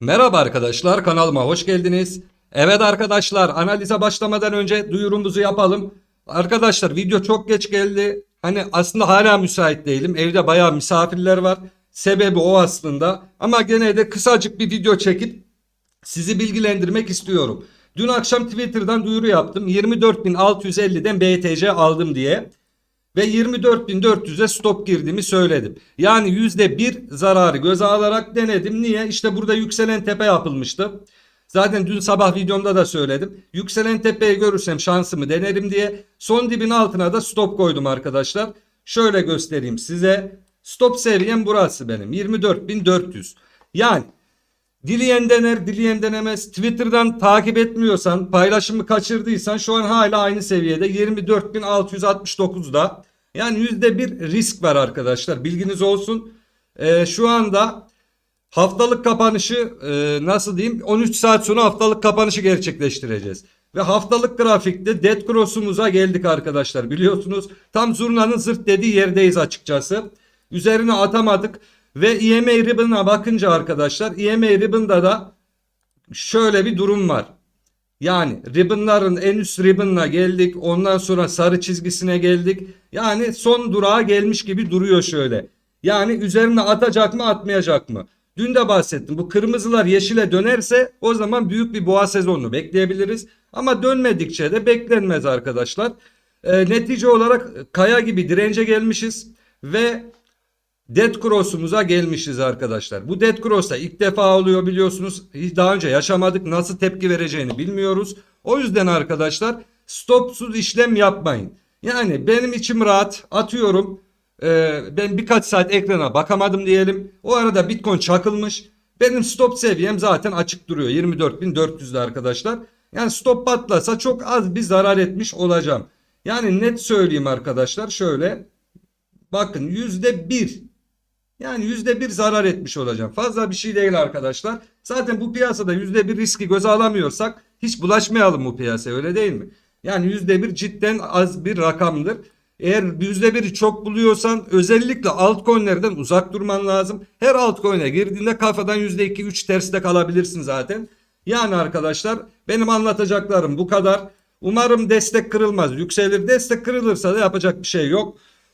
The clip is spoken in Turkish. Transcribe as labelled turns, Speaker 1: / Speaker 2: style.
Speaker 1: Merhaba arkadaşlar kanalıma hoş geldiniz. Evet arkadaşlar analize başlamadan önce duyurumuzu yapalım. Arkadaşlar video çok geç geldi. Hani aslında hala müsait değilim. Evde bayağı misafirler var. Sebebi o aslında. Ama gene de kısacık bir video çekip sizi bilgilendirmek istiyorum. Dün akşam Twitter'dan duyuru yaptım. 24.650'den BTC aldım diye. Ve 24.400'e stop girdiğimi söyledim. Yani %1 zararı göze alarak denedim. Niye? İşte burada yükselen tepe yapılmıştı. Zaten dün sabah videomda da söyledim. Yükselen tepeyi görürsem şansımı denerim diye. Son dibin altına da stop koydum arkadaşlar. Şöyle göstereyim size. Stop seviyem burası benim. 24.400. Yani Dileyen dener, dileyen denemez. Twitter'dan takip etmiyorsan, paylaşımı kaçırdıysan şu an hala aynı seviyede 24.669'da. Yani yüzde bir risk var arkadaşlar. Bilginiz olsun. Ee, şu anda haftalık kapanışı e, nasıl diyeyim 13 saat sonra haftalık kapanışı gerçekleştireceğiz. Ve haftalık grafikte dead cross'umuza geldik arkadaşlar biliyorsunuz. Tam zurnanın zırt dediği yerdeyiz açıkçası. Üzerine atamadık. Ve EMA Ribbon'a bakınca arkadaşlar EMA Ribbon'da da şöyle bir durum var. Yani ribbonların en üst ribbon'ına geldik. Ondan sonra sarı çizgisine geldik. Yani son durağa gelmiş gibi duruyor şöyle. Yani üzerine atacak mı atmayacak mı? Dün de bahsettim. Bu kırmızılar yeşile dönerse o zaman büyük bir boğa sezonunu bekleyebiliriz. Ama dönmedikçe de beklenmez arkadaşlar. Ee, netice olarak kaya gibi dirence gelmişiz. Ve Dead Cross'umuza gelmişiz arkadaşlar. Bu Dead Cross'ta ilk defa oluyor biliyorsunuz. Hiç daha önce yaşamadık. Nasıl tepki vereceğini bilmiyoruz. O yüzden arkadaşlar stopsuz işlem yapmayın. Yani benim içim rahat. Atıyorum. Ee, ben birkaç saat ekrana bakamadım diyelim. O arada Bitcoin çakılmış. Benim stop seviyem zaten açık duruyor. 24.400'de arkadaşlar. Yani stop patlasa çok az bir zarar etmiş olacağım. Yani net söyleyeyim arkadaşlar. Şöyle bakın yüzde bir yani yüzde bir zarar etmiş olacağım. Fazla bir şey değil arkadaşlar. Zaten bu piyasada yüzde bir riski göze alamıyorsak hiç bulaşmayalım bu piyasaya öyle değil mi? Yani yüzde bir cidden az bir rakamdır. Eğer yüzde biri çok buluyorsan özellikle altcoin'lerden uzak durman lazım. Her altcoin'e girdiğinde kafadan yüzde iki üç terste kalabilirsin zaten. Yani arkadaşlar benim anlatacaklarım bu kadar. Umarım destek kırılmaz. Yükselir. Destek kırılırsa da yapacak bir şey yok.